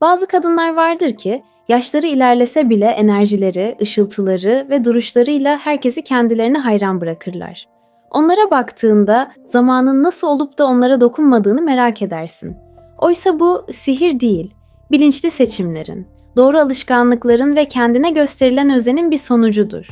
Bazı kadınlar vardır ki yaşları ilerlese bile enerjileri, ışıltıları ve duruşlarıyla herkesi kendilerine hayran bırakırlar. Onlara baktığında zamanın nasıl olup da onlara dokunmadığını merak edersin. Oysa bu sihir değil, bilinçli seçimlerin, doğru alışkanlıkların ve kendine gösterilen özenin bir sonucudur.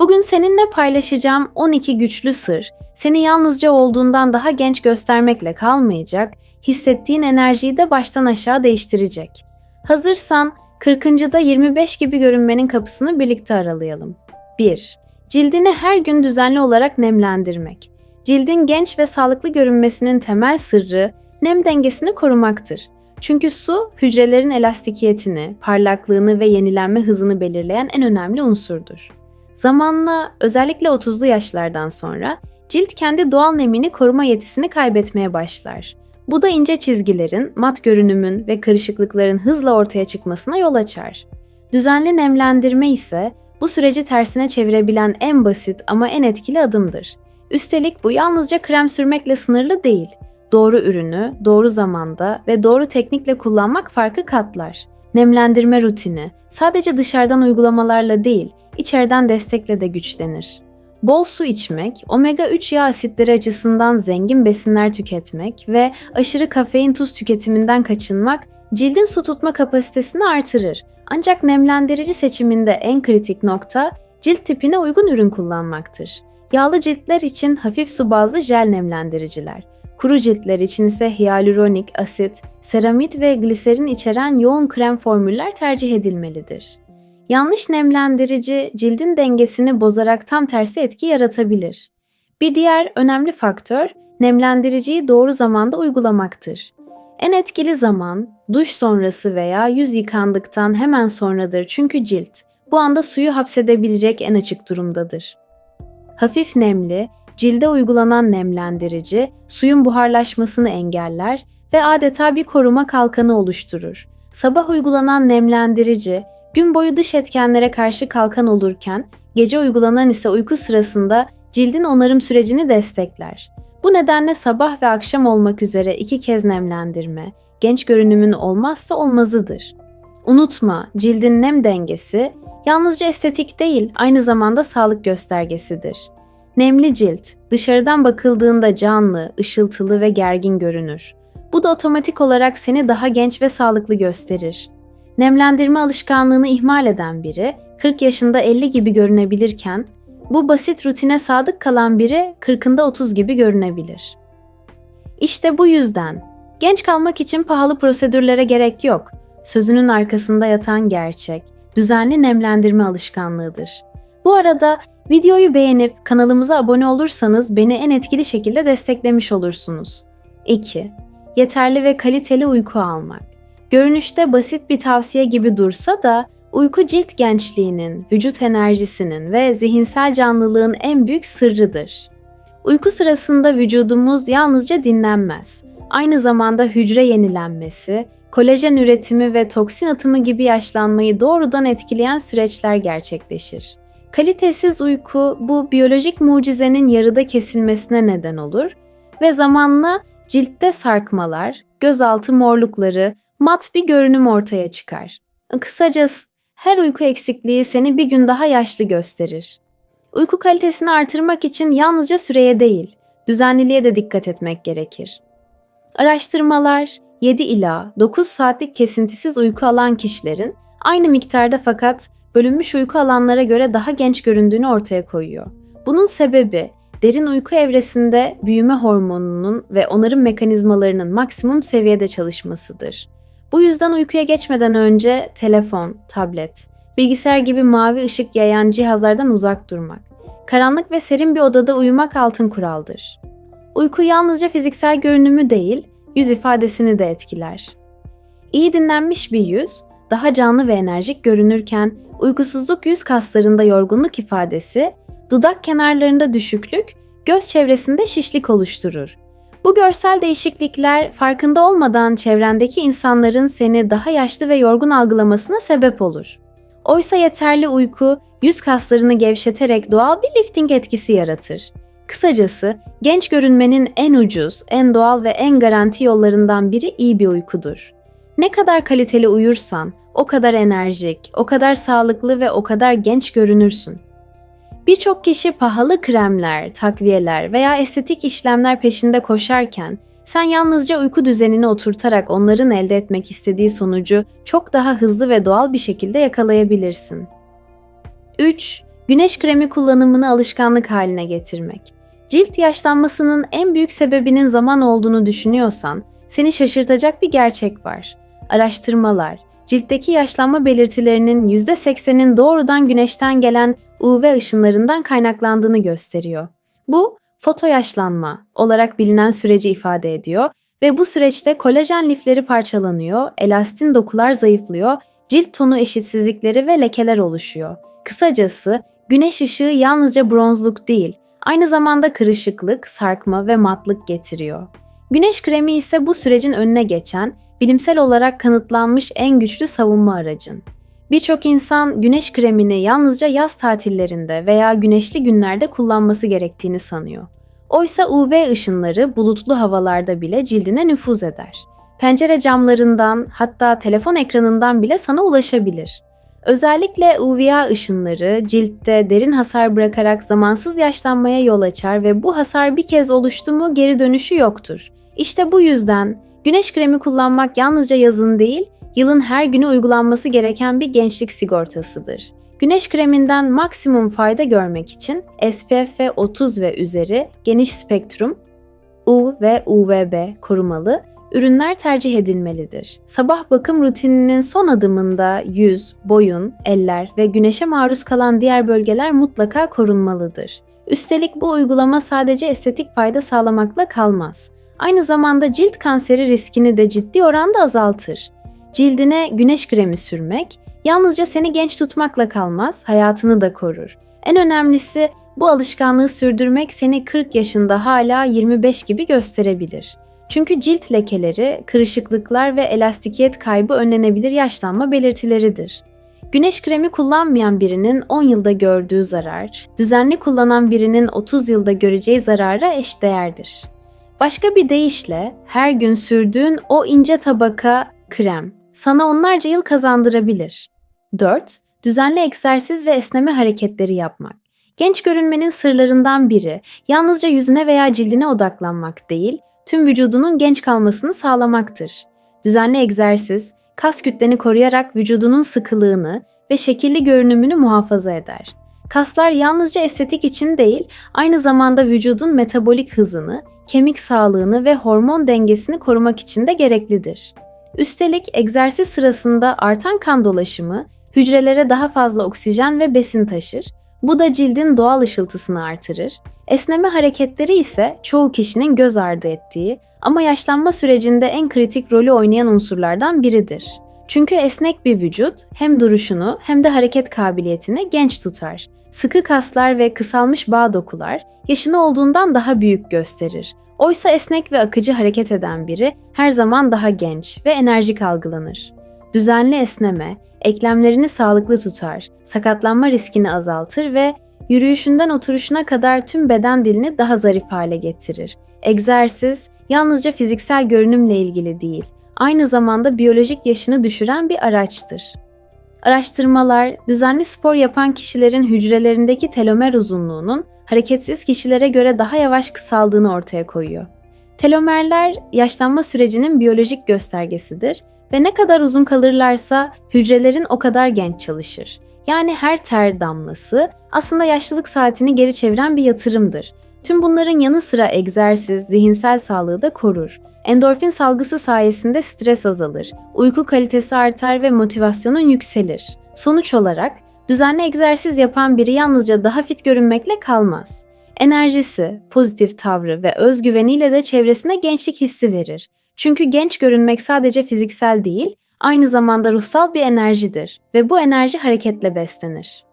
Bugün seninle paylaşacağım 12 güçlü sır, seni yalnızca olduğundan daha genç göstermekle kalmayacak, hissettiğin enerjiyi de baştan aşağı değiştirecek. Hazırsan 40. da 25 gibi görünmenin kapısını birlikte aralayalım. 1. Cildini her gün düzenli olarak nemlendirmek. Cildin genç ve sağlıklı görünmesinin temel sırrı nem dengesini korumaktır. Çünkü su hücrelerin elastikiyetini, parlaklığını ve yenilenme hızını belirleyen en önemli unsurdur. Zamanla özellikle 30'lu yaşlardan sonra cilt kendi doğal nemini koruma yetisini kaybetmeye başlar. Bu da ince çizgilerin, mat görünümün ve karışıklıkların hızla ortaya çıkmasına yol açar. Düzenli nemlendirme ise bu süreci tersine çevirebilen en basit ama en etkili adımdır. Üstelik bu yalnızca krem sürmekle sınırlı değil. Doğru ürünü, doğru zamanda ve doğru teknikle kullanmak farkı katlar. Nemlendirme rutini sadece dışarıdan uygulamalarla değil, içeriden destekle de güçlenir. Bol su içmek, omega 3 yağ asitleri açısından zengin besinler tüketmek ve aşırı kafein tuz tüketiminden kaçınmak cildin su tutma kapasitesini artırır. Ancak nemlendirici seçiminde en kritik nokta cilt tipine uygun ürün kullanmaktır. Yağlı ciltler için hafif su bazlı jel nemlendiriciler, kuru ciltler için ise hyaluronik asit, seramit ve gliserin içeren yoğun krem formüller tercih edilmelidir. Yanlış nemlendirici cildin dengesini bozarak tam tersi etki yaratabilir. Bir diğer önemli faktör nemlendiriciyi doğru zamanda uygulamaktır. En etkili zaman duş sonrası veya yüz yıkandıktan hemen sonradır çünkü cilt bu anda suyu hapsedebilecek en açık durumdadır. Hafif nemli, cilde uygulanan nemlendirici suyun buharlaşmasını engeller ve adeta bir koruma kalkanı oluşturur. Sabah uygulanan nemlendirici gün boyu dış etkenlere karşı kalkan olurken gece uygulanan ise uyku sırasında cildin onarım sürecini destekler. Bu nedenle sabah ve akşam olmak üzere iki kez nemlendirme, genç görünümün olmazsa olmazıdır. Unutma, cildin nem dengesi yalnızca estetik değil, aynı zamanda sağlık göstergesidir. Nemli cilt, dışarıdan bakıldığında canlı, ışıltılı ve gergin görünür. Bu da otomatik olarak seni daha genç ve sağlıklı gösterir. Nemlendirme alışkanlığını ihmal eden biri 40 yaşında 50 gibi görünebilirken bu basit rutine sadık kalan biri 40'ında 30 gibi görünebilir. İşte bu yüzden genç kalmak için pahalı prosedürlere gerek yok. Sözünün arkasında yatan gerçek, düzenli nemlendirme alışkanlığıdır. Bu arada videoyu beğenip kanalımıza abone olursanız beni en etkili şekilde desteklemiş olursunuz. 2. Yeterli ve kaliteli uyku almak. Görünüşte basit bir tavsiye gibi dursa da uyku cilt gençliğinin, vücut enerjisinin ve zihinsel canlılığın en büyük sırrıdır. Uyku sırasında vücudumuz yalnızca dinlenmez. Aynı zamanda hücre yenilenmesi, kolajen üretimi ve toksin atımı gibi yaşlanmayı doğrudan etkileyen süreçler gerçekleşir. Kalitesiz uyku bu biyolojik mucizenin yarıda kesilmesine neden olur ve zamanla ciltte sarkmalar, gözaltı morlukları, mat bir görünüm ortaya çıkar. Kısacası her uyku eksikliği seni bir gün daha yaşlı gösterir. Uyku kalitesini artırmak için yalnızca süreye değil, düzenliliğe de dikkat etmek gerekir. Araştırmalar 7 ila 9 saatlik kesintisiz uyku alan kişilerin aynı miktarda fakat bölünmüş uyku alanlara göre daha genç göründüğünü ortaya koyuyor. Bunun sebebi derin uyku evresinde büyüme hormonunun ve onarım mekanizmalarının maksimum seviyede çalışmasıdır. Bu yüzden uykuya geçmeden önce telefon, tablet, bilgisayar gibi mavi ışık yayan cihazlardan uzak durmak. Karanlık ve serin bir odada uyumak altın kuraldır. Uyku yalnızca fiziksel görünümü değil, yüz ifadesini de etkiler. İyi dinlenmiş bir yüz, daha canlı ve enerjik görünürken uykusuzluk yüz kaslarında yorgunluk ifadesi, dudak kenarlarında düşüklük, göz çevresinde şişlik oluşturur. Bu görsel değişiklikler farkında olmadan çevrendeki insanların seni daha yaşlı ve yorgun algılamasına sebep olur. Oysa yeterli uyku yüz kaslarını gevşeterek doğal bir lifting etkisi yaratır. Kısacası genç görünmenin en ucuz, en doğal ve en garanti yollarından biri iyi bir uykudur. Ne kadar kaliteli uyursan, o kadar enerjik, o kadar sağlıklı ve o kadar genç görünürsün. Birçok kişi pahalı kremler, takviyeler veya estetik işlemler peşinde koşarken sen yalnızca uyku düzenini oturtarak onların elde etmek istediği sonucu çok daha hızlı ve doğal bir şekilde yakalayabilirsin. 3. Güneş kremi kullanımını alışkanlık haline getirmek. Cilt yaşlanmasının en büyük sebebinin zaman olduğunu düşünüyorsan, seni şaşırtacak bir gerçek var. Araştırmalar, ciltteki yaşlanma belirtilerinin %80'in doğrudan güneşten gelen UV ışınlarından kaynaklandığını gösteriyor. Bu, fotoyaşlanma olarak bilinen süreci ifade ediyor ve bu süreçte kolajen lifleri parçalanıyor, elastin dokular zayıflıyor, cilt tonu eşitsizlikleri ve lekeler oluşuyor. Kısacası güneş ışığı yalnızca bronzluk değil, aynı zamanda kırışıklık, sarkma ve matlık getiriyor. Güneş kremi ise bu sürecin önüne geçen, bilimsel olarak kanıtlanmış en güçlü savunma aracın. Birçok insan güneş kremini yalnızca yaz tatillerinde veya güneşli günlerde kullanması gerektiğini sanıyor. Oysa UV ışınları bulutlu havalarda bile cildine nüfuz eder. Pencere camlarından hatta telefon ekranından bile sana ulaşabilir. Özellikle UVA ışınları ciltte derin hasar bırakarak zamansız yaşlanmaya yol açar ve bu hasar bir kez oluştu mu geri dönüşü yoktur. İşte bu yüzden güneş kremi kullanmak yalnızca yazın değil, yılın her günü uygulanması gereken bir gençlik sigortasıdır. Güneş kreminden maksimum fayda görmek için SPF 30 ve üzeri geniş spektrum U ve UVB korumalı ürünler tercih edilmelidir. Sabah bakım rutininin son adımında yüz, boyun, eller ve güneşe maruz kalan diğer bölgeler mutlaka korunmalıdır. Üstelik bu uygulama sadece estetik fayda sağlamakla kalmaz. Aynı zamanda cilt kanseri riskini de ciddi oranda azaltır. Cildine güneş kremi sürmek yalnızca seni genç tutmakla kalmaz, hayatını da korur. En önemlisi bu alışkanlığı sürdürmek seni 40 yaşında hala 25 gibi gösterebilir. Çünkü cilt lekeleri, kırışıklıklar ve elastikiyet kaybı önlenebilir yaşlanma belirtileridir. Güneş kremi kullanmayan birinin 10 yılda gördüğü zarar, düzenli kullanan birinin 30 yılda göreceği zarara eşdeğerdir. Başka bir deyişle her gün sürdüğün o ince tabaka krem sana onlarca yıl kazandırabilir. 4. Düzenli egzersiz ve esneme hareketleri yapmak. Genç görünmenin sırlarından biri yalnızca yüzüne veya cildine odaklanmak değil, tüm vücudunun genç kalmasını sağlamaktır. Düzenli egzersiz, kas kütleni koruyarak vücudunun sıkılığını ve şekilli görünümünü muhafaza eder. Kaslar yalnızca estetik için değil, aynı zamanda vücudun metabolik hızını, kemik sağlığını ve hormon dengesini korumak için de gereklidir. Üstelik egzersiz sırasında artan kan dolaşımı hücrelere daha fazla oksijen ve besin taşır. Bu da cildin doğal ışıltısını artırır. Esneme hareketleri ise çoğu kişinin göz ardı ettiği ama yaşlanma sürecinde en kritik rolü oynayan unsurlardan biridir. Çünkü esnek bir vücut hem duruşunu hem de hareket kabiliyetini genç tutar. Sıkı kaslar ve kısalmış bağ dokular yaşını olduğundan daha büyük gösterir. Oysa esnek ve akıcı hareket eden biri her zaman daha genç ve enerjik algılanır. Düzenli esneme, eklemlerini sağlıklı tutar, sakatlanma riskini azaltır ve yürüyüşünden oturuşuna kadar tüm beden dilini daha zarif hale getirir. Egzersiz yalnızca fiziksel görünümle ilgili değil, aynı zamanda biyolojik yaşını düşüren bir araçtır. Araştırmalar, düzenli spor yapan kişilerin hücrelerindeki telomer uzunluğunun hareketsiz kişilere göre daha yavaş kısaldığını ortaya koyuyor. Telomerler yaşlanma sürecinin biyolojik göstergesidir ve ne kadar uzun kalırlarsa hücrelerin o kadar genç çalışır. Yani her ter damlası aslında yaşlılık saatini geri çeviren bir yatırımdır. Tüm bunların yanı sıra egzersiz, zihinsel sağlığı da korur. Endorfin salgısı sayesinde stres azalır, uyku kalitesi artar ve motivasyonun yükselir. Sonuç olarak düzenli egzersiz yapan biri yalnızca daha fit görünmekle kalmaz. Enerjisi, pozitif tavrı ve özgüveniyle de çevresine gençlik hissi verir. Çünkü genç görünmek sadece fiziksel değil, aynı zamanda ruhsal bir enerjidir ve bu enerji hareketle beslenir.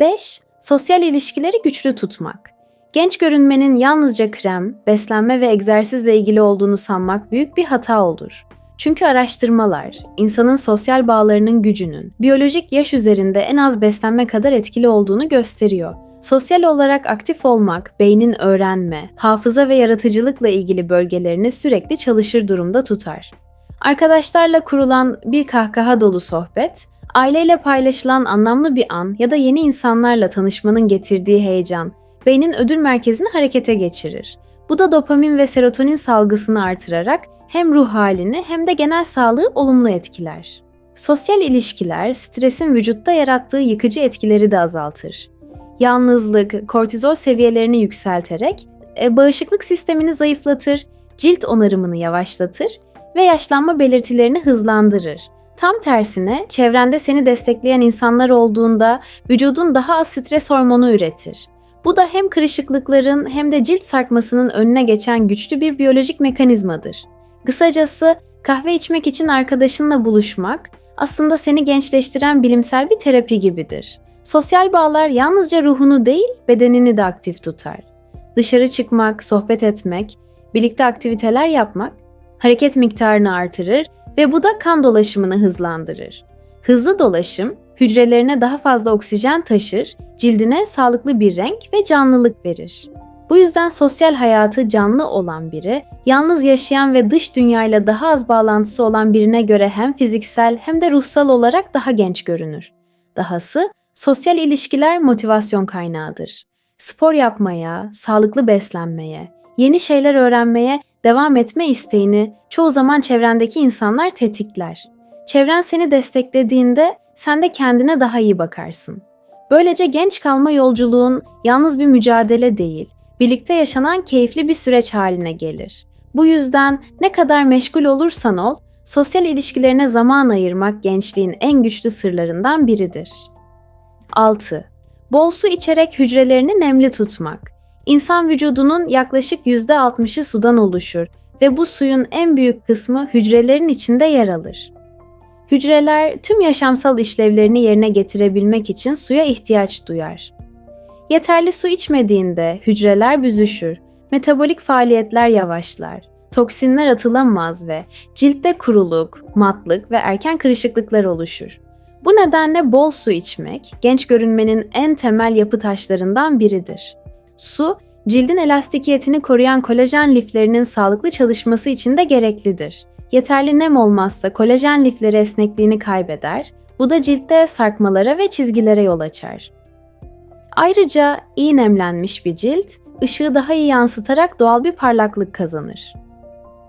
5. Sosyal ilişkileri güçlü tutmak. Genç görünmenin yalnızca krem, beslenme ve egzersizle ilgili olduğunu sanmak büyük bir hata olur. Çünkü araştırmalar, insanın sosyal bağlarının gücünün, biyolojik yaş üzerinde en az beslenme kadar etkili olduğunu gösteriyor. Sosyal olarak aktif olmak, beynin öğrenme, hafıza ve yaratıcılıkla ilgili bölgelerini sürekli çalışır durumda tutar. Arkadaşlarla kurulan bir kahkaha dolu sohbet, aileyle paylaşılan anlamlı bir an ya da yeni insanlarla tanışmanın getirdiği heyecan, beynin ödül merkezini harekete geçirir. Bu da dopamin ve serotonin salgısını artırarak hem ruh halini hem de genel sağlığı olumlu etkiler. Sosyal ilişkiler stresin vücutta yarattığı yıkıcı etkileri de azaltır. Yalnızlık, kortizol seviyelerini yükselterek e, bağışıklık sistemini zayıflatır, cilt onarımını yavaşlatır ve yaşlanma belirtilerini hızlandırır. Tam tersine çevrende seni destekleyen insanlar olduğunda vücudun daha az stres hormonu üretir. Bu da hem kırışıklıkların hem de cilt sarkmasının önüne geçen güçlü bir biyolojik mekanizmadır. Kısacası kahve içmek için arkadaşınla buluşmak aslında seni gençleştiren bilimsel bir terapi gibidir. Sosyal bağlar yalnızca ruhunu değil, bedenini de aktif tutar. Dışarı çıkmak, sohbet etmek, birlikte aktiviteler yapmak hareket miktarını artırır ve bu da kan dolaşımını hızlandırır. Hızlı dolaşım hücrelerine daha fazla oksijen taşır, cildine sağlıklı bir renk ve canlılık verir. Bu yüzden sosyal hayatı canlı olan biri, yalnız yaşayan ve dış dünyayla daha az bağlantısı olan birine göre hem fiziksel hem de ruhsal olarak daha genç görünür. Dahası sosyal ilişkiler motivasyon kaynağıdır. Spor yapmaya, sağlıklı beslenmeye, yeni şeyler öğrenmeye devam etme isteğini çoğu zaman çevrendeki insanlar tetikler. Çevren seni desteklediğinde sen de kendine daha iyi bakarsın. Böylece genç kalma yolculuğun yalnız bir mücadele değil, birlikte yaşanan keyifli bir süreç haline gelir. Bu yüzden ne kadar meşgul olursan ol, sosyal ilişkilerine zaman ayırmak gençliğin en güçlü sırlarından biridir. 6. Bol su içerek hücrelerini nemli tutmak. İnsan vücudunun yaklaşık %60'ı sudan oluşur ve bu suyun en büyük kısmı hücrelerin içinde yer alır. Hücreler tüm yaşamsal işlevlerini yerine getirebilmek için suya ihtiyaç duyar. Yeterli su içmediğinde hücreler büzüşür, metabolik faaliyetler yavaşlar, toksinler atılamaz ve ciltte kuruluk, matlık ve erken kırışıklıklar oluşur. Bu nedenle bol su içmek genç görünmenin en temel yapı taşlarından biridir. Su, cildin elastikiyetini koruyan kolajen liflerinin sağlıklı çalışması için de gereklidir. Yeterli nem olmazsa kolajen lifleri esnekliğini kaybeder, bu da ciltte sarkmalara ve çizgilere yol açar. Ayrıca iyi nemlenmiş bir cilt, ışığı daha iyi yansıtarak doğal bir parlaklık kazanır.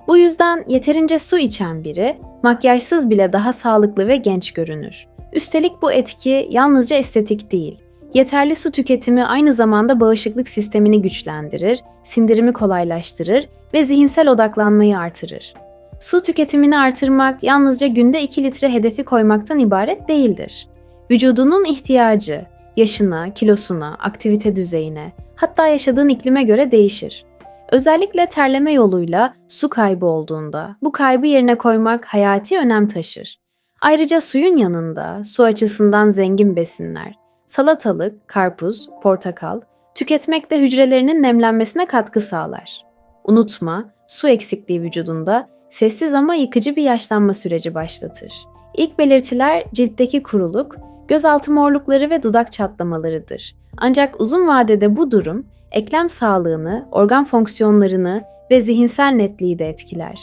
Bu yüzden yeterince su içen biri, makyajsız bile daha sağlıklı ve genç görünür. Üstelik bu etki yalnızca estetik değil, Yeterli su tüketimi aynı zamanda bağışıklık sistemini güçlendirir, sindirimi kolaylaştırır ve zihinsel odaklanmayı artırır. Su tüketimini artırmak yalnızca günde 2 litre hedefi koymaktan ibaret değildir. Vücudunun ihtiyacı, yaşına, kilosuna, aktivite düzeyine, hatta yaşadığın iklime göre değişir. Özellikle terleme yoluyla su kaybı olduğunda bu kaybı yerine koymak hayati önem taşır. Ayrıca suyun yanında su açısından zengin besinler, salatalık, karpuz, portakal tüketmek de hücrelerinin nemlenmesine katkı sağlar. Unutma, su eksikliği vücudunda sessiz ama yıkıcı bir yaşlanma süreci başlatır. İlk belirtiler ciltteki kuruluk, gözaltı morlukları ve dudak çatlamalarıdır. Ancak uzun vadede bu durum eklem sağlığını, organ fonksiyonlarını ve zihinsel netliği de etkiler.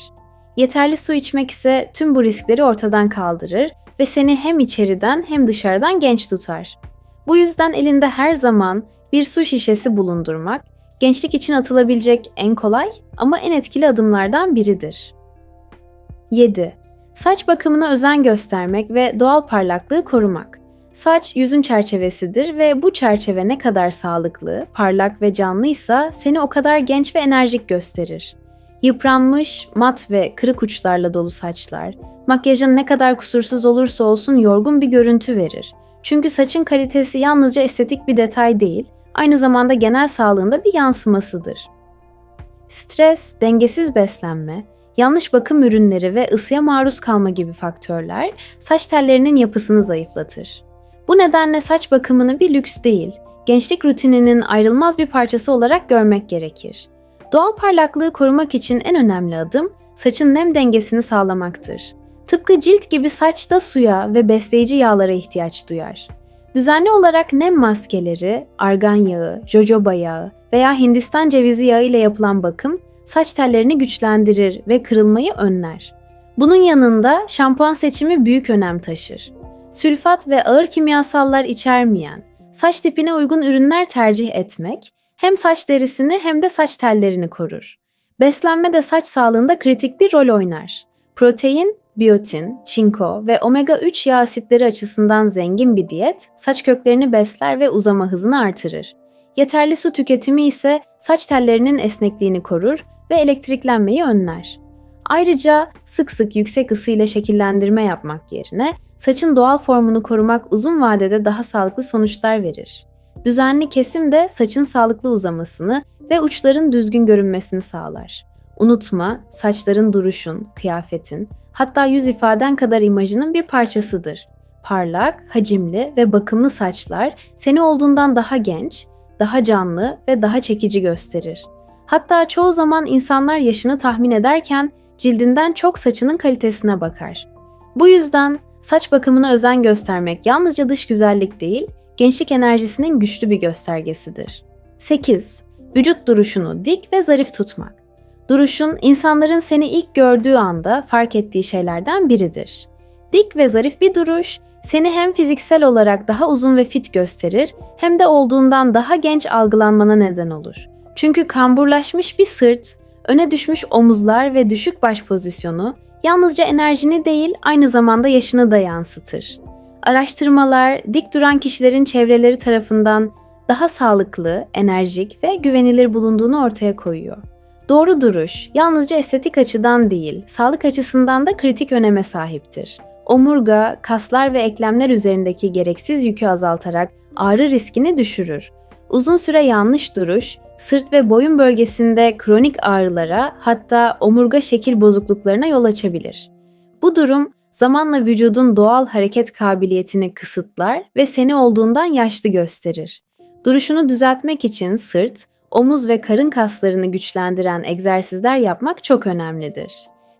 Yeterli su içmek ise tüm bu riskleri ortadan kaldırır ve seni hem içeriden hem dışarıdan genç tutar. Bu yüzden elinde her zaman bir su şişesi bulundurmak, gençlik için atılabilecek en kolay ama en etkili adımlardan biridir. 7. Saç bakımına özen göstermek ve doğal parlaklığı korumak. Saç yüzün çerçevesidir ve bu çerçeve ne kadar sağlıklı, parlak ve canlıysa seni o kadar genç ve enerjik gösterir. Yıpranmış, mat ve kırık uçlarla dolu saçlar, makyajın ne kadar kusursuz olursa olsun yorgun bir görüntü verir çünkü saçın kalitesi yalnızca estetik bir detay değil, aynı zamanda genel sağlığında bir yansımasıdır. Stres, dengesiz beslenme, yanlış bakım ürünleri ve ısıya maruz kalma gibi faktörler saç tellerinin yapısını zayıflatır. Bu nedenle saç bakımını bir lüks değil, gençlik rutininin ayrılmaz bir parçası olarak görmek gerekir. Doğal parlaklığı korumak için en önemli adım saçın nem dengesini sağlamaktır. Tıpkı cilt gibi saç da suya ve besleyici yağlara ihtiyaç duyar. Düzenli olarak nem maskeleri, argan yağı, jojoba yağı veya Hindistan cevizi yağı ile yapılan bakım saç tellerini güçlendirir ve kırılmayı önler. Bunun yanında şampuan seçimi büyük önem taşır. Sülfat ve ağır kimyasallar içermeyen, saç tipine uygun ürünler tercih etmek hem saç derisini hem de saç tellerini korur. Beslenme de saç sağlığında kritik bir rol oynar. Protein, biyotin, çinko ve omega 3 yağ asitleri açısından zengin bir diyet saç köklerini besler ve uzama hızını artırır. Yeterli su tüketimi ise saç tellerinin esnekliğini korur ve elektriklenmeyi önler. Ayrıca sık sık yüksek ısı ile şekillendirme yapmak yerine saçın doğal formunu korumak uzun vadede daha sağlıklı sonuçlar verir. Düzenli kesim de saçın sağlıklı uzamasını ve uçların düzgün görünmesini sağlar. Unutma, saçların duruşun, kıyafetin, hatta yüz ifaden kadar imajının bir parçasıdır. Parlak, hacimli ve bakımlı saçlar seni olduğundan daha genç, daha canlı ve daha çekici gösterir. Hatta çoğu zaman insanlar yaşını tahmin ederken cildinden çok saçının kalitesine bakar. Bu yüzden saç bakımına özen göstermek yalnızca dış güzellik değil, gençlik enerjisinin güçlü bir göstergesidir. 8. Vücut duruşunu dik ve zarif tutmak. Duruşun insanların seni ilk gördüğü anda fark ettiği şeylerden biridir. Dik ve zarif bir duruş seni hem fiziksel olarak daha uzun ve fit gösterir hem de olduğundan daha genç algılanmana neden olur. Çünkü kamburlaşmış bir sırt, öne düşmüş omuzlar ve düşük baş pozisyonu yalnızca enerjini değil aynı zamanda yaşını da yansıtır. Araştırmalar dik duran kişilerin çevreleri tarafından daha sağlıklı, enerjik ve güvenilir bulunduğunu ortaya koyuyor. Doğru duruş yalnızca estetik açıdan değil, sağlık açısından da kritik öneme sahiptir. Omurga, kaslar ve eklemler üzerindeki gereksiz yükü azaltarak ağrı riskini düşürür. Uzun süre yanlış duruş, sırt ve boyun bölgesinde kronik ağrılara hatta omurga şekil bozukluklarına yol açabilir. Bu durum zamanla vücudun doğal hareket kabiliyetini kısıtlar ve seni olduğundan yaşlı gösterir. Duruşunu düzeltmek için sırt, omuz ve karın kaslarını güçlendiren egzersizler yapmak çok önemlidir.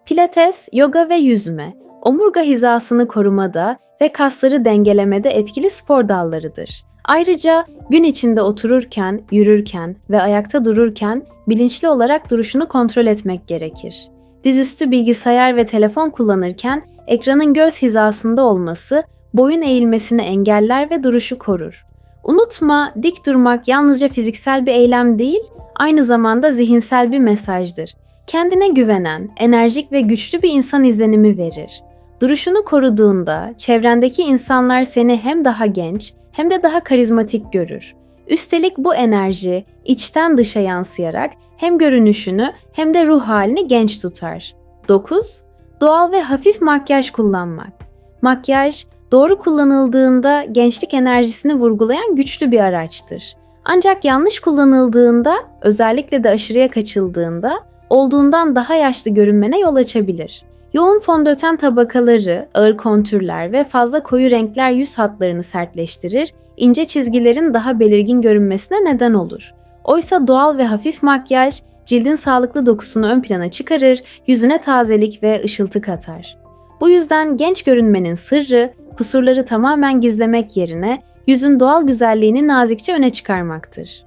Pilates, yoga ve yüzme, omurga hizasını korumada ve kasları dengelemede etkili spor dallarıdır. Ayrıca gün içinde otururken, yürürken ve ayakta dururken bilinçli olarak duruşunu kontrol etmek gerekir. Dizüstü bilgisayar ve telefon kullanırken ekranın göz hizasında olması boyun eğilmesini engeller ve duruşu korur. Unutma, dik durmak yalnızca fiziksel bir eylem değil, aynı zamanda zihinsel bir mesajdır. Kendine güvenen, enerjik ve güçlü bir insan izlenimi verir. Duruşunu koruduğunda çevrendeki insanlar seni hem daha genç hem de daha karizmatik görür. Üstelik bu enerji içten dışa yansıyarak hem görünüşünü hem de ruh halini genç tutar. 9. Doğal ve hafif makyaj kullanmak. Makyaj doğru kullanıldığında gençlik enerjisini vurgulayan güçlü bir araçtır. Ancak yanlış kullanıldığında, özellikle de aşırıya kaçıldığında olduğundan daha yaşlı görünmene yol açabilir. Yoğun fondöten tabakaları, ağır kontürler ve fazla koyu renkler yüz hatlarını sertleştirir, ince çizgilerin daha belirgin görünmesine neden olur. Oysa doğal ve hafif makyaj cildin sağlıklı dokusunu ön plana çıkarır, yüzüne tazelik ve ışıltı katar. Bu yüzden genç görünmenin sırrı kusurları tamamen gizlemek yerine yüzün doğal güzelliğini nazikçe öne çıkarmaktır.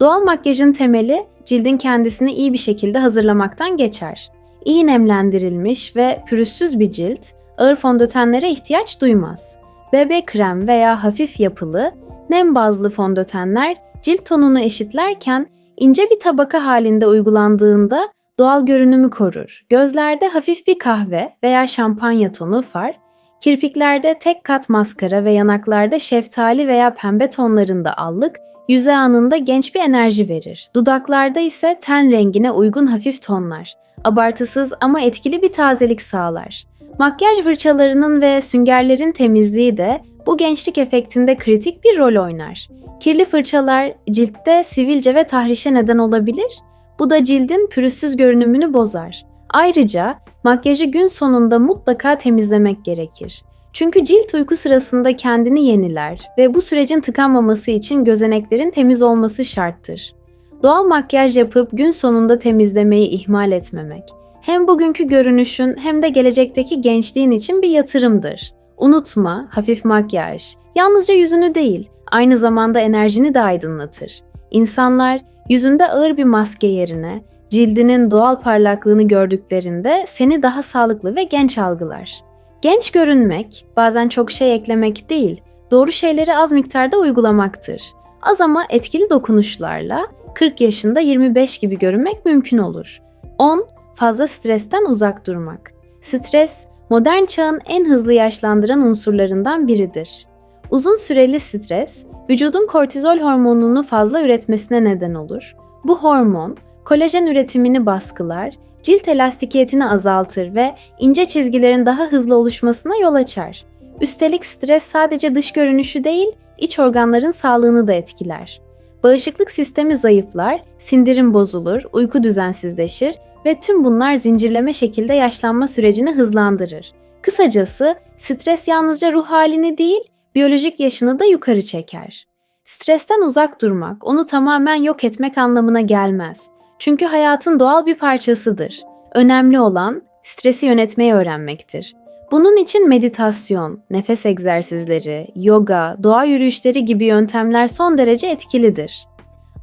Doğal makyajın temeli cildin kendisini iyi bir şekilde hazırlamaktan geçer. İyi nemlendirilmiş ve pürüzsüz bir cilt ağır fondötenlere ihtiyaç duymaz. BB krem veya hafif yapılı, nem bazlı fondötenler cilt tonunu eşitlerken ince bir tabaka halinde uygulandığında doğal görünümü korur. Gözlerde hafif bir kahve veya şampanya tonu far, kirpiklerde tek kat maskara ve yanaklarda şeftali veya pembe tonlarında allık, yüze anında genç bir enerji verir. Dudaklarda ise ten rengine uygun hafif tonlar. Abartısız ama etkili bir tazelik sağlar. Makyaj fırçalarının ve süngerlerin temizliği de bu gençlik efektinde kritik bir rol oynar. Kirli fırçalar ciltte sivilce ve tahrişe neden olabilir. Bu da cildin pürüzsüz görünümünü bozar. Ayrıca makyajı gün sonunda mutlaka temizlemek gerekir. Çünkü cilt uyku sırasında kendini yeniler ve bu sürecin tıkanmaması için gözeneklerin temiz olması şarttır. Doğal makyaj yapıp gün sonunda temizlemeyi ihmal etmemek hem bugünkü görünüşün hem de gelecekteki gençliğin için bir yatırımdır. Unutma, hafif makyaj yalnızca yüzünü değil, aynı zamanda enerjini de aydınlatır. İnsanlar yüzünde ağır bir maske yerine cildinin doğal parlaklığını gördüklerinde seni daha sağlıklı ve genç algılar. Genç görünmek, bazen çok şey eklemek değil, doğru şeyleri az miktarda uygulamaktır. Az ama etkili dokunuşlarla 40 yaşında 25 gibi görünmek mümkün olur. 10. Fazla stresten uzak durmak. Stres, modern çağın en hızlı yaşlandıran unsurlarından biridir. Uzun süreli stres, vücudun kortizol hormonunu fazla üretmesine neden olur. Bu hormon, kolajen üretimini baskılar, cilt elastikiyetini azaltır ve ince çizgilerin daha hızlı oluşmasına yol açar. Üstelik stres sadece dış görünüşü değil, iç organların sağlığını da etkiler. Bağışıklık sistemi zayıflar, sindirim bozulur, uyku düzensizleşir ve tüm bunlar zincirleme şekilde yaşlanma sürecini hızlandırır. Kısacası stres yalnızca ruh halini değil, biyolojik yaşını da yukarı çeker. Stresten uzak durmak, onu tamamen yok etmek anlamına gelmez. Çünkü hayatın doğal bir parçasıdır. Önemli olan stresi yönetmeyi öğrenmektir. Bunun için meditasyon, nefes egzersizleri, yoga, doğa yürüyüşleri gibi yöntemler son derece etkilidir.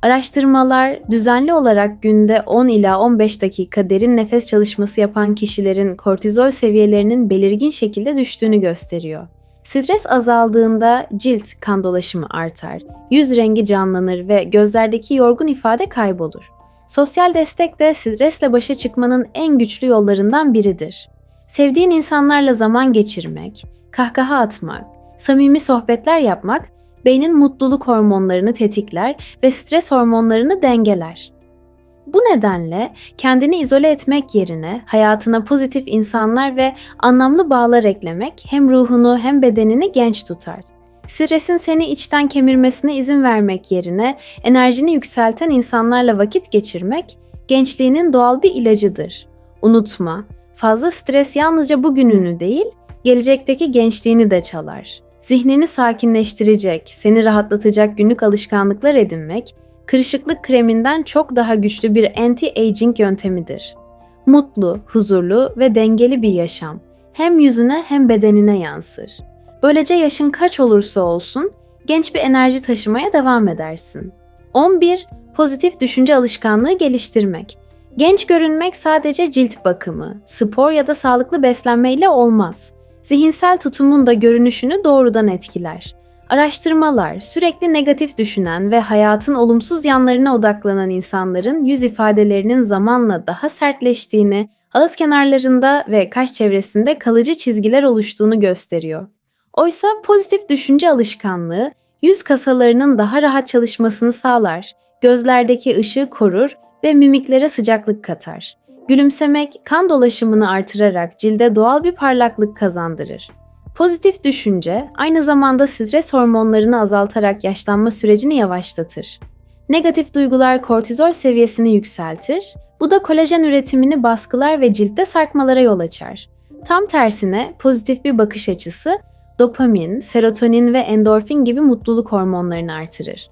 Araştırmalar düzenli olarak günde 10 ila 15 dakika derin nefes çalışması yapan kişilerin kortizol seviyelerinin belirgin şekilde düştüğünü gösteriyor. Stres azaldığında cilt kan dolaşımı artar, yüz rengi canlanır ve gözlerdeki yorgun ifade kaybolur. Sosyal destek de stresle başa çıkmanın en güçlü yollarından biridir. Sevdiğin insanlarla zaman geçirmek, kahkaha atmak, samimi sohbetler yapmak beynin mutluluk hormonlarını tetikler ve stres hormonlarını dengeler. Bu nedenle kendini izole etmek yerine hayatına pozitif insanlar ve anlamlı bağlar eklemek hem ruhunu hem bedenini genç tutar. Stresin seni içten kemirmesine izin vermek yerine enerjini yükselten insanlarla vakit geçirmek gençliğinin doğal bir ilacıdır. Unutma, fazla stres yalnızca bugününü değil, gelecekteki gençliğini de çalar. Zihnini sakinleştirecek, seni rahatlatacak günlük alışkanlıklar edinmek, kırışıklık kreminden çok daha güçlü bir anti-aging yöntemidir. Mutlu, huzurlu ve dengeli bir yaşam hem yüzüne hem bedenine yansır. Böylece yaşın kaç olursa olsun genç bir enerji taşımaya devam edersin. 11. Pozitif düşünce alışkanlığı geliştirmek. Genç görünmek sadece cilt bakımı, spor ya da sağlıklı beslenmeyle olmaz. Zihinsel tutumun da görünüşünü doğrudan etkiler. Araştırmalar, sürekli negatif düşünen ve hayatın olumsuz yanlarına odaklanan insanların yüz ifadelerinin zamanla daha sertleştiğini, ağız kenarlarında ve kaş çevresinde kalıcı çizgiler oluştuğunu gösteriyor. Oysa pozitif düşünce alışkanlığı yüz kasalarının daha rahat çalışmasını sağlar, gözlerdeki ışığı korur ve mimiklere sıcaklık katar. Gülümsemek kan dolaşımını artırarak cilde doğal bir parlaklık kazandırır. Pozitif düşünce aynı zamanda stres hormonlarını azaltarak yaşlanma sürecini yavaşlatır. Negatif duygular kortizol seviyesini yükseltir, bu da kolajen üretimini baskılar ve ciltte sarkmalara yol açar. Tam tersine pozitif bir bakış açısı dopamin, serotonin ve endorfin gibi mutluluk hormonlarını artırır.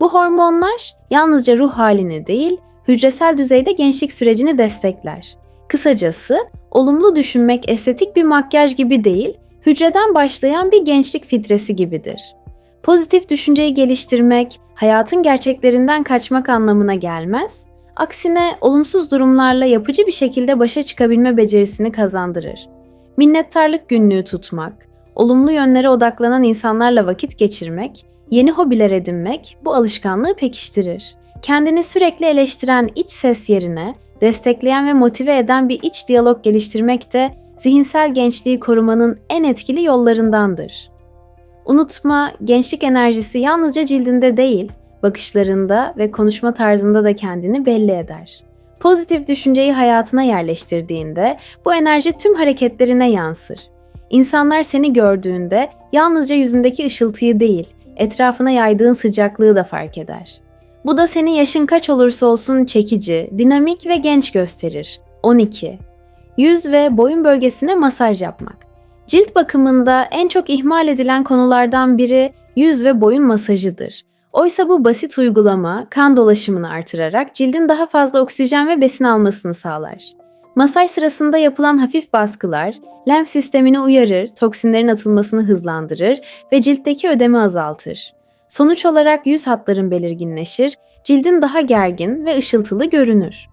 Bu hormonlar yalnızca ruh halini değil, hücresel düzeyde gençlik sürecini destekler. Kısacası, olumlu düşünmek estetik bir makyaj gibi değil, hücreden başlayan bir gençlik filtresi gibidir. Pozitif düşünceyi geliştirmek, hayatın gerçeklerinden kaçmak anlamına gelmez, aksine olumsuz durumlarla yapıcı bir şekilde başa çıkabilme becerisini kazandırır. Minnettarlık günlüğü tutmak, olumlu yönlere odaklanan insanlarla vakit geçirmek, yeni hobiler edinmek bu alışkanlığı pekiştirir. Kendini sürekli eleştiren iç ses yerine destekleyen ve motive eden bir iç diyalog geliştirmek de zihinsel gençliği korumanın en etkili yollarındandır. Unutma, gençlik enerjisi yalnızca cildinde değil, bakışlarında ve konuşma tarzında da kendini belli eder. Pozitif düşünceyi hayatına yerleştirdiğinde bu enerji tüm hareketlerine yansır. İnsanlar seni gördüğünde yalnızca yüzündeki ışıltıyı değil, etrafına yaydığın sıcaklığı da fark eder. Bu da seni yaşın kaç olursa olsun çekici, dinamik ve genç gösterir. 12. Yüz ve boyun bölgesine masaj yapmak. Cilt bakımında en çok ihmal edilen konulardan biri yüz ve boyun masajıdır. Oysa bu basit uygulama kan dolaşımını artırarak cildin daha fazla oksijen ve besin almasını sağlar. Masaj sırasında yapılan hafif baskılar lenf sistemini uyarır, toksinlerin atılmasını hızlandırır ve ciltteki ödemi azaltır. Sonuç olarak yüz hatların belirginleşir, cildin daha gergin ve ışıltılı görünür.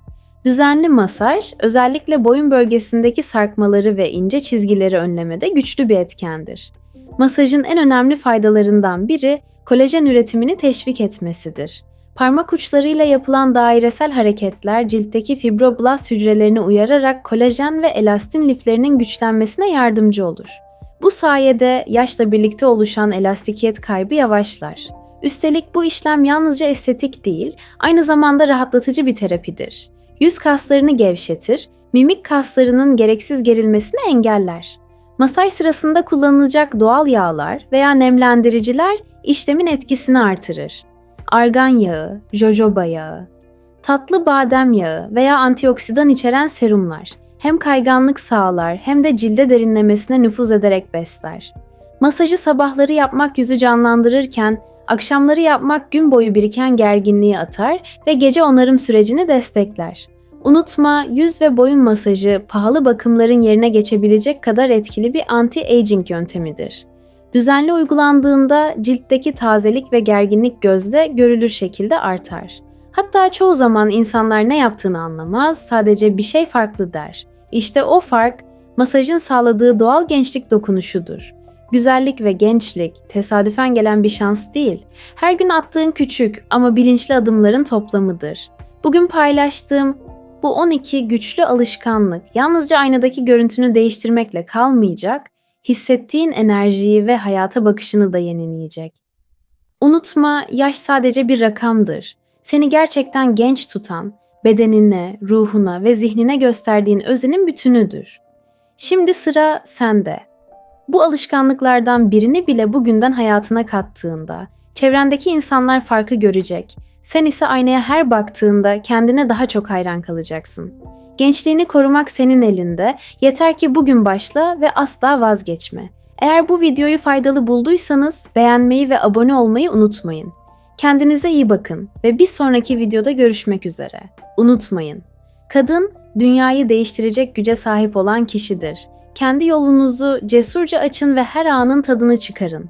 Düzenli masaj, özellikle boyun bölgesindeki sarkmaları ve ince çizgileri önlemede güçlü bir etkendir. Masajın en önemli faydalarından biri kolajen üretimini teşvik etmesidir. Parmak uçlarıyla yapılan dairesel hareketler ciltteki fibroblast hücrelerini uyararak kolajen ve elastin liflerinin güçlenmesine yardımcı olur. Bu sayede yaşla birlikte oluşan elastikiyet kaybı yavaşlar. Üstelik bu işlem yalnızca estetik değil, aynı zamanda rahatlatıcı bir terapidir. Yüz kaslarını gevşetir, mimik kaslarının gereksiz gerilmesini engeller. Masaj sırasında kullanılacak doğal yağlar veya nemlendiriciler işlemin etkisini artırır. Argan yağı, jojoba yağı, tatlı badem yağı veya antioksidan içeren serumlar hem kayganlık sağlar hem de cilde derinlemesine nüfuz ederek besler. Masajı sabahları yapmak yüzü canlandırırken akşamları yapmak gün boyu biriken gerginliği atar ve gece onarım sürecini destekler. Unutma, yüz ve boyun masajı pahalı bakımların yerine geçebilecek kadar etkili bir anti-aging yöntemidir. Düzenli uygulandığında ciltteki tazelik ve gerginlik gözde görülür şekilde artar. Hatta çoğu zaman insanlar ne yaptığını anlamaz, sadece bir şey farklı der. İşte o fark masajın sağladığı doğal gençlik dokunuşudur. Güzellik ve gençlik tesadüfen gelen bir şans değil. Her gün attığın küçük ama bilinçli adımların toplamıdır. Bugün paylaştığım bu 12 güçlü alışkanlık yalnızca aynadaki görüntünü değiştirmekle kalmayacak, hissettiğin enerjiyi ve hayata bakışını da yenileyecek. Unutma, yaş sadece bir rakamdır. Seni gerçekten genç tutan, bedenine, ruhuna ve zihnine gösterdiğin özenin bütünüdür. Şimdi sıra sende. Bu alışkanlıklardan birini bile bugünden hayatına kattığında, çevrendeki insanlar farkı görecek. Sen ise aynaya her baktığında kendine daha çok hayran kalacaksın. Gençliğini korumak senin elinde. Yeter ki bugün başla ve asla vazgeçme. Eğer bu videoyu faydalı bulduysanız beğenmeyi ve abone olmayı unutmayın. Kendinize iyi bakın ve bir sonraki videoda görüşmek üzere. Unutmayın. Kadın dünyayı değiştirecek güce sahip olan kişidir. Kendi yolunuzu cesurca açın ve her anın tadını çıkarın.